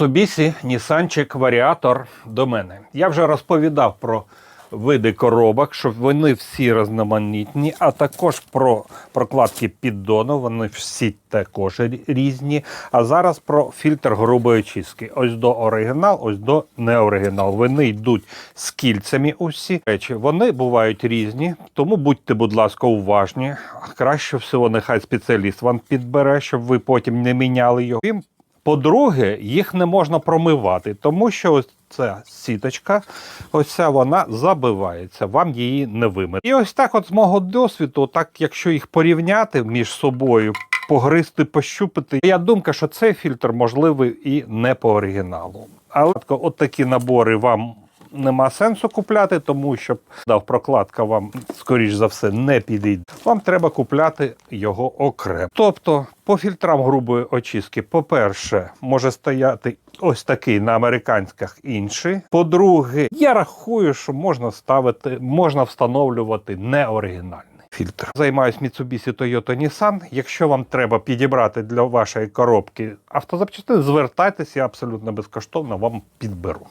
Mitsubishi Нісанчик варіатор до мене. Я вже розповідав про види коробок, щоб вони всі різноманітні, а також про прокладки піддону, вони всі також різні. А зараз про фільтр грубої очистки. Ось до оригінал, ось до неоригінал. Вони йдуть з кільцями усі речі. Вони бувають різні, тому будьте, будь ласка, уважні. Краще всього, нехай спеціаліст вам підбере, щоб ви потім не міняли його. Крім по-друге, їх не можна промивати, тому що ось ця сіточка, ось ця вона забивається, вам її не вимити. І ось так, от з мого досвіду, так якщо їх порівняти між собою, погризти, пощупати, я думка, що цей фільтр можливий і не по оригіналу. Але от такі набори вам. Нема сенсу купляти, тому що дав прокладка вам, скоріш за все, не підійде. Вам треба купляти його окремо. Тобто, по фільтрам грубої очистки, по-перше, може стояти ось такий на американських інший. По-друге, я рахую, що можна ставити, можна встановлювати неоригінальний. Фільтр. Займаюсь Mitsubishi Toyota Nissan. Якщо вам треба підібрати для вашої коробки автозапчастини, звертайтеся, абсолютно безкоштовно вам підберу.